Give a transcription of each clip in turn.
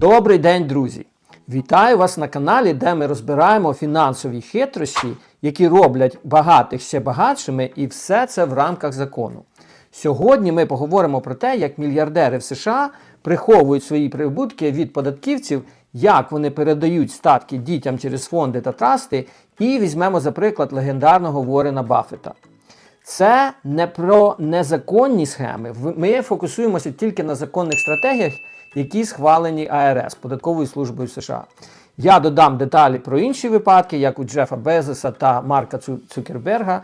Добрий день, друзі! Вітаю вас на каналі, де ми розбираємо фінансові хитрощі, які роблять багатих ще багатшими, і все це в рамках закону. Сьогодні ми поговоримо про те, як мільярдери в США приховують свої прибутки від податківців, як вони передають статки дітям через фонди та трасти, і візьмемо за приклад легендарного Ворена Баффета. Це не про незаконні схеми. Ми фокусуємося тільки на законних стратегіях, які схвалені АРС податковою службою США. Я додам деталі про інші випадки, як у Джефа Безоса та Марка Цукерберга,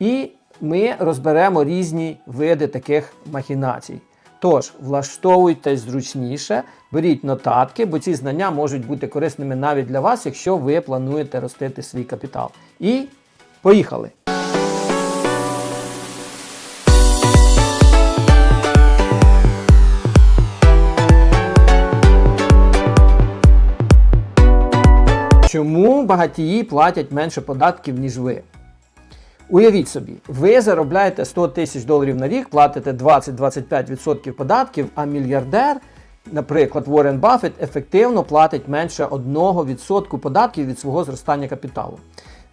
і ми розберемо різні види таких махінацій. Тож, влаштовуйтесь зручніше, беріть нотатки, бо ці знання можуть бути корисними навіть для вас, якщо ви плануєте ростити свій капітал. І поїхали! Чому багатії платять менше податків, ніж ви? Уявіть собі, ви заробляєте 100 тисяч доларів на рік, платите 20-25% податків, а мільярдер, наприклад, Уоррен Баффет, ефективно платить менше 1% податків від свого зростання капіталу.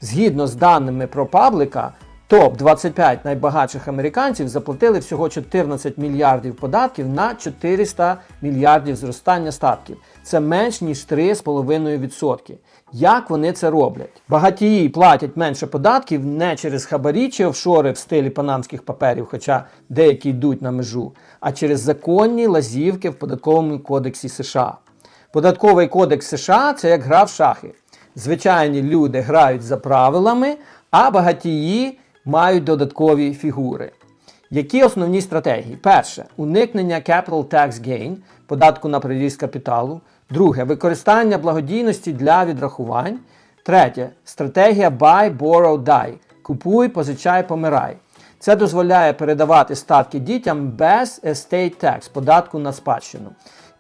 Згідно з даними про паблика, топ-25 найбагатших американців заплатили всього 14 мільярдів податків на 400 мільярдів зростання статків. Це менш ніж 3,5%. Як вони це роблять? Багатії платять менше податків не через хабарі чи офшори в стилі панамських паперів, хоча деякі йдуть на межу, а через законні лазівки в податковому кодексі США. Податковий кодекс США це як гра в шахи. Звичайні люди грають за правилами, а багатії мають додаткові фігури. Які основні стратегії? Перше уникнення capital tax gain, податку на приріст капіталу. Друге використання благодійності для відрахувань. Третє стратегія buy, borrow, die. Купуй, позичай, помирай. Це дозволяє передавати статки дітям без estate tax, податку на спадщину.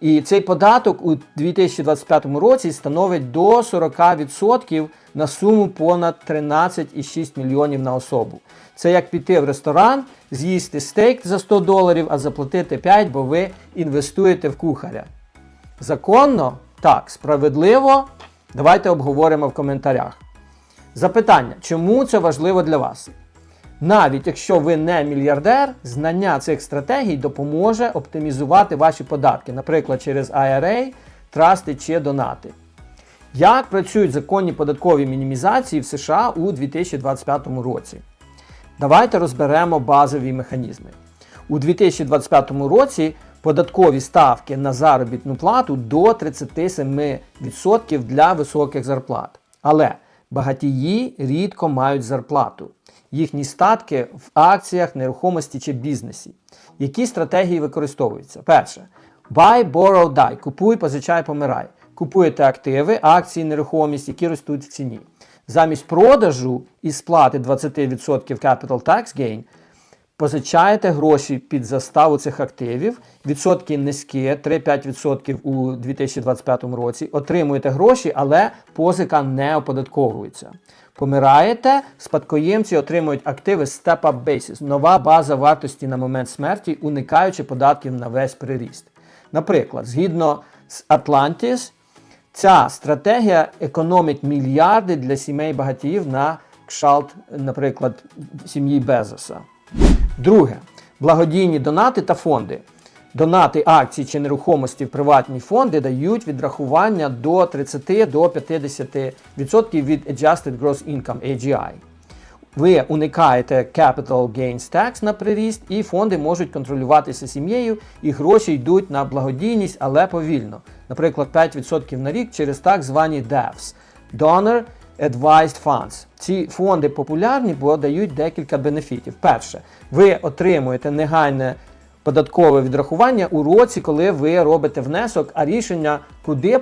І цей податок у 2025 році становить до 40% на суму понад 13,6 мільйонів на особу. Це як піти в ресторан, з'їсти стейк за 100 доларів, а заплатити 5, бо ви інвестуєте в кухаря. Законно? Так, справедливо. Давайте обговоримо в коментарях. Запитання, чому це важливо для вас? Навіть якщо ви не мільярдер, знання цих стратегій допоможе оптимізувати ваші податки, наприклад, через IRA, трасти чи донати. Як працюють законні податкові мінімізації в США у 2025 році? Давайте розберемо базові механізми. У 2025 році податкові ставки на заробітну плату до 37% для високих зарплат. Але багатії рідко мають зарплату. Їхні статки в акціях, нерухомості чи бізнесі. Які стратегії використовуються? Перше. Buy, borrow, die. Купуй, позичай, помирай. Купуєте активи, акції, нерухомість, які ростуть в ціні. Замість продажу і сплати 20% capital tax gain позичаєте гроші під заставу цих активів, відсотки низькі, 3-5% у 2025 році, отримуєте гроші, але позика не оподатковується. Помираєте, спадкоємці отримують активи Step-up Basis, нова база вартості на момент смерті, уникаючи податків на весь приріст. Наприклад, згідно з Atlantis, ця стратегія економить мільярди для сімей багатіїв на кшалт, наприклад, сім'ї Безоса. Друге благодійні донати та фонди. Донати акцій чи нерухомості в приватні фонди дають відрахування до 30 до 50% від Adjusted Gross Income AGI. Ви уникаєте Capital Gains Tax на приріст, і фонди можуть контролюватися сім'єю, і гроші йдуть на благодійність, але повільно. Наприклад, 5% на рік через так звані DAFs – Donor Advised Funds. Ці фонди популярні, бо дають декілька бенефітів. Перше, ви отримуєте негайне податкове відрахування у році, коли ви робите внесок, а рішення, куди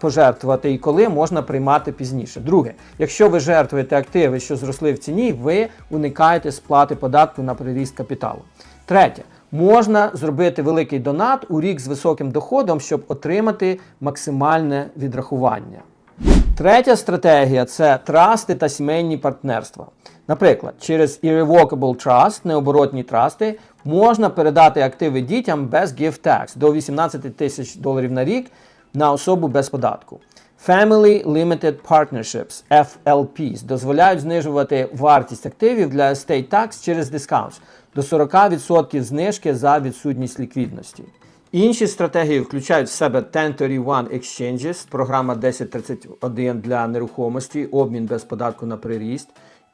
пожертвувати і коли можна приймати пізніше. Друге, якщо ви жертвуєте активи, що зросли в ціні, ви уникаєте сплати податку на приріст капіталу. Третє. Можна зробити великий донат у рік з високим доходом, щоб отримати максимальне відрахування. Третя стратегія це трасти та сімейні партнерства. Наприклад, через Irrevocable Trust, необоротні трасти, можна передати активи дітям без gift tax до 18 тисяч доларів на рік на особу без податку. Family Limited Partnerships FLPs дозволяють знижувати вартість активів для estate tax через discounts до 40% знижки за відсутність ліквідності. Інші стратегії включають в себе 1031 Exchanges, програма 1031 для нерухомості, обмін без податку на приріст,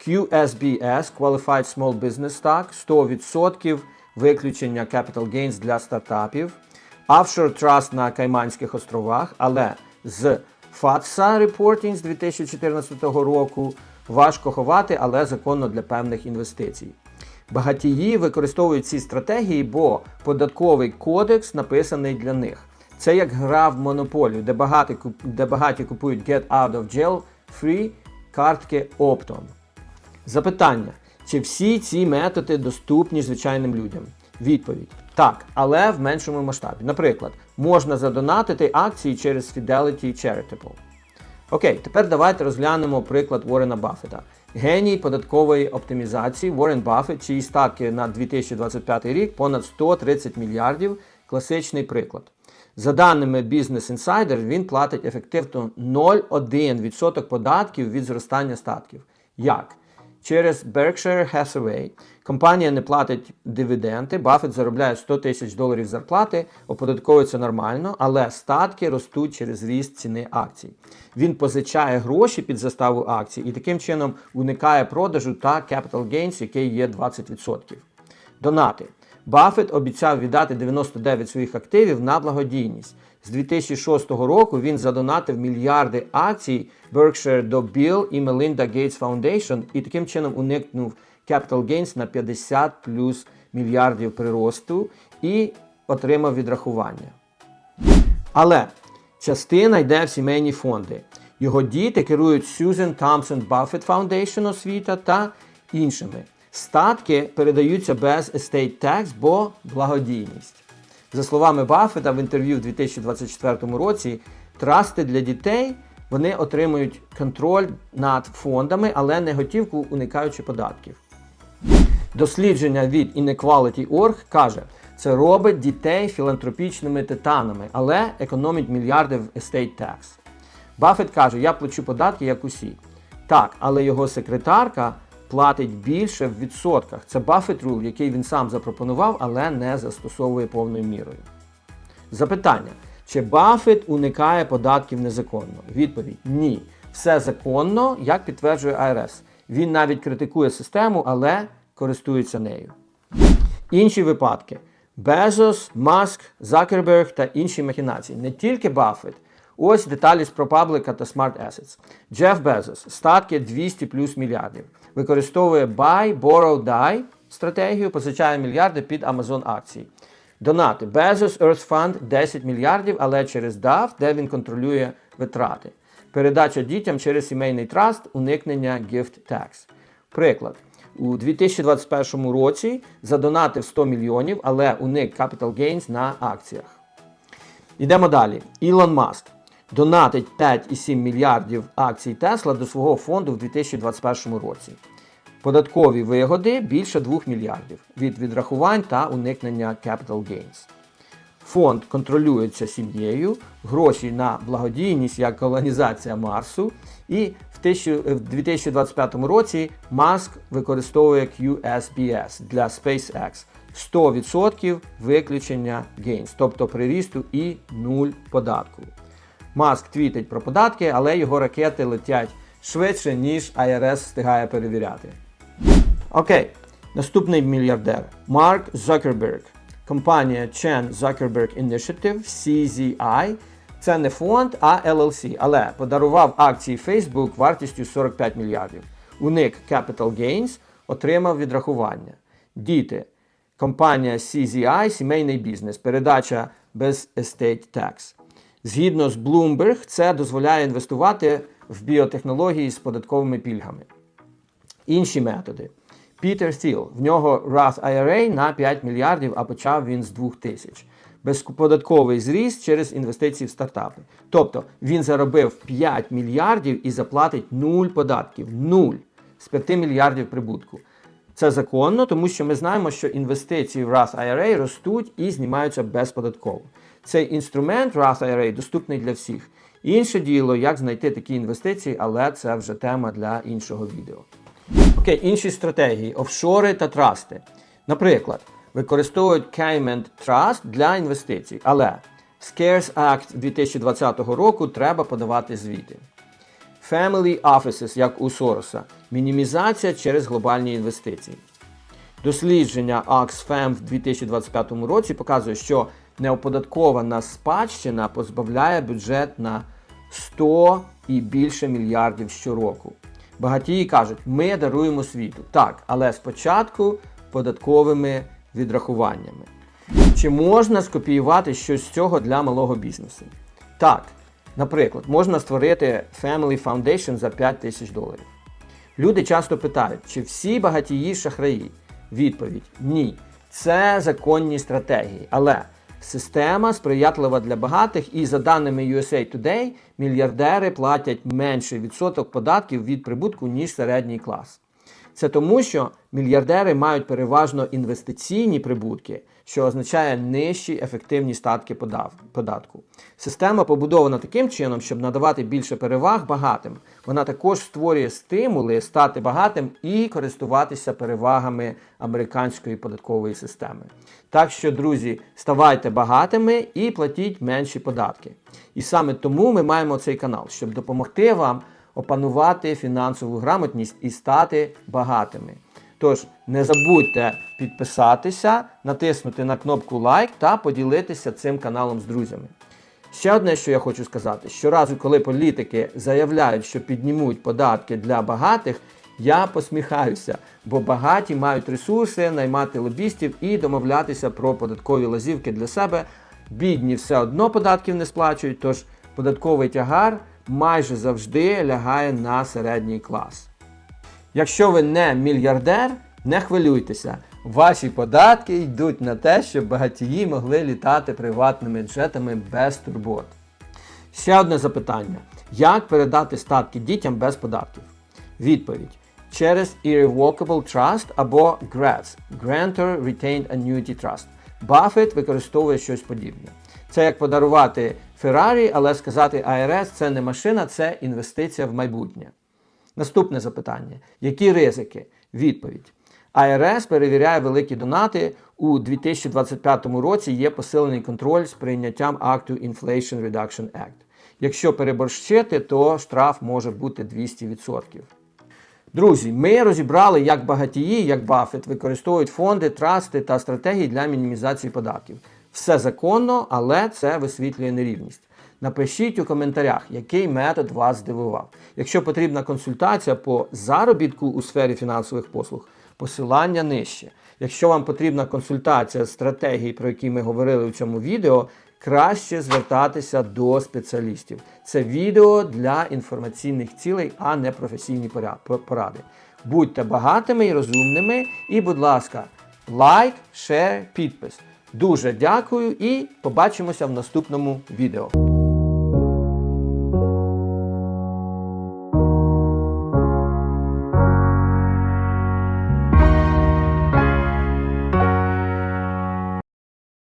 QSBS Qualified Small Business Stock 100% виключення capital gains для стартапів, Offshore Trust на Кайманських островах, але з FATSA Reporting з 2014 року важко ховати, але законно для певних інвестицій. Багатії використовують ці стратегії, бо податковий кодекс написаний для них. Це як гра в монополію, де багаті, де багаті купують Get Out of Jail Free картки Opton. Запитання: чи всі ці методи доступні звичайним людям? Відповідь: так, але в меншому масштабі. Наприклад, можна задонатити акції через Fidelity Charitable. Окей, тепер давайте розглянемо приклад Уоррена Баффета. Геній податкової оптимізації Уоррен Баффет, чиї статки на 2025 рік понад 130 мільярдів. Класичний приклад. За даними Business Insider, він платить ефективно 0,1% податків від зростання статків. Як? Через Berkshire Hathaway компанія не платить дивіденди, Баффет заробляє 100 тисяч доларів зарплати, оподатковується нормально, але статки ростуть через ріст ціни акцій. Він позичає гроші під заставу акцій і таким чином уникає продажу та capital gains, який є 20%. Донати. Баффет обіцяв віддати 99 своїх активів на благодійність. З 2006 року він задонатив мільярди акцій Berkshire Bill і Melinda Gates Foundation і таким чином уникнув capital gains на 50 плюс мільярдів приросту і отримав відрахування. Але частина йде в сімейні фонди. Його діти керують Susan Thompson Buffett Foundation освіта та іншими. Статки передаються без estate tax, бо благодійність. За словами Баффета в інтерв'ю в 2024 році, трасти для дітей вони отримують контроль над фондами, але не готівку, уникаючи податків. Дослідження від Inequality.org каже, це робить дітей філантропічними титанами, але економить мільярди в estate tax. Баффет каже, я плачу податки, як усі. Так, але його секретарка платить більше в відсотках. Це Buffett Rule, який він сам запропонував, але не застосовує повною мірою. Запитання: чи Баффет уникає податків незаконно? Відповідь ні. Все законно, як підтверджує АРС. Він навіть критикує систему, але користується нею. Інші випадки: Безос, Маск, Закерберг та інші махінації. Не тільки Баффет. Ось деталі з ProPublica та Smart Assets. Джеф Безос, статки 200 плюс мільярдів. Використовує Buy, Borrow, Die стратегію, позичає мільярди під Amazon акції. Донати. Bezos Earth Fund 10 мільярдів, але через DAF, де він контролює витрати. Передача дітям через сімейний траст, уникнення gift tax. Приклад. У 2021 році задонатив 100 мільйонів, але уник capital gains на акціях. Йдемо далі. Ілон Маск донатить 5,7 мільярдів акцій Тесла до свого фонду в 2021 році. Податкові вигоди більше 2 мільярдів від відрахувань та уникнення capital gains. Фонд контролюється сім'єю, гроші на благодійність як колонізація Марсу. І в 2025 році Маск використовує QSBS для SpaceX 100% виключення gains, тобто прирісту і нуль податку. Маск твітить про податки, але його ракети летять швидше, ніж IRS встигає перевіряти. Окей, наступний мільярдер Марк Зукерберг. Компанія Chen Zuckerberg Initiative CZI. Це не фонд, а LLC, але подарував акції Facebook вартістю 45 мільярдів. Уник Capital Gains, отримав відрахування. Діти. Компанія CZI сімейний бізнес, передача без estate tax. Згідно з Bloomberg, це дозволяє інвестувати в біотехнології з податковими пільгами. Інші методи. Пітер Thiel, в нього Roth IRA на 5 мільярдів, а почав він з 2 тисяч. Безподатковий зріст через інвестиції в стартапи. Тобто він заробив 5 мільярдів і заплатить 0 податків. 0 з 5 мільярдів прибутку. Це законно, тому що ми знаємо, що інвестиції в Roth IRA ростуть і знімаються безподатково. Цей інструмент Roth IRA доступний для всіх. Інше діло, як знайти такі інвестиції, але це вже тема для іншого відео. Окей, інші стратегії офшори та трасти. Наприклад, використовують Cayman Trust для інвестицій, але в SCARES Act 2020 року треба подавати звіти. Family Offices, як у Сороса, мінімізація через глобальні інвестиції. Дослідження Oxfam в 2025 році показує, що неоподаткована спадщина позбавляє бюджет на 100 і більше мільярдів щороку. Багатії кажуть, ми даруємо світу. Так, але спочатку податковими відрахуваннями. Чи можна скопіювати щось з цього для малого бізнесу? Так, наприклад, можна створити Family Foundation за 5 тисяч доларів. Люди часто питають, чи всі багатії шахраї? Відповідь ні. Це законні стратегії. Але система сприятлива для багатих, і за даними USA Today, мільярдери платять менший відсоток податків від прибутку, ніж середній клас. Це тому, що мільярдери мають переважно інвестиційні прибутки, що означає нижчі ефективні статки податку. Система побудована таким чином, щоб надавати більше переваг багатим. Вона також створює стимули стати багатим і користуватися перевагами американської податкової системи. Так що, друзі, ставайте багатими і платіть менші податки. І саме тому ми маємо цей канал, щоб допомогти вам опанувати фінансову грамотність і стати багатими. Тож не забудьте підписатися, натиснути на кнопку лайк та поділитися цим каналом з друзями. Ще одне, що я хочу сказати: щоразу, коли політики заявляють, що піднімуть податки для багатих, я посміхаюся, бо багаті мають ресурси наймати лобістів і домовлятися про податкові лазівки для себе. Бідні все одно податків не сплачують, тож податковий тягар майже завжди лягає на середній клас. Якщо ви не мільярдер, не хвилюйтеся. Ваші податки йдуть на те, щоб багатії могли літати приватними джетами без турбот. Ще одне запитання: як передати статки дітям без податків? Відповідь: через Irrevocable Trust або GRATS Grantor Retained Annuity Trust. Баффет використовує щось подібне. Це як подарувати Феррарі, але сказати IRS це не машина, це інвестиція в майбутнє. Наступне запитання: які ризики? Відповідь. АРС перевіряє великі донати. У 2025 році є посилений контроль з прийняттям акту Inflation Reduction Act. Якщо переборщити, то штраф може бути 200%. Друзі, ми розібрали, як багатії, як Баффет використовують фонди, трасти та стратегії для мінімізації податків. Все законно, але це висвітлює нерівність. Напишіть у коментарях, який метод вас здивував. Якщо потрібна консультація по заробітку у сфері фінансових послуг, посилання нижче. Якщо вам потрібна консультація з стратегії, про які ми говорили у цьому відео, краще звертатися до спеціалістів. Це відео для інформаційних цілей, а не професійні поради. Будьте багатими і розумними, і, будь ласка, лайк, шер, підпис. Дуже дякую і побачимося в наступному відео.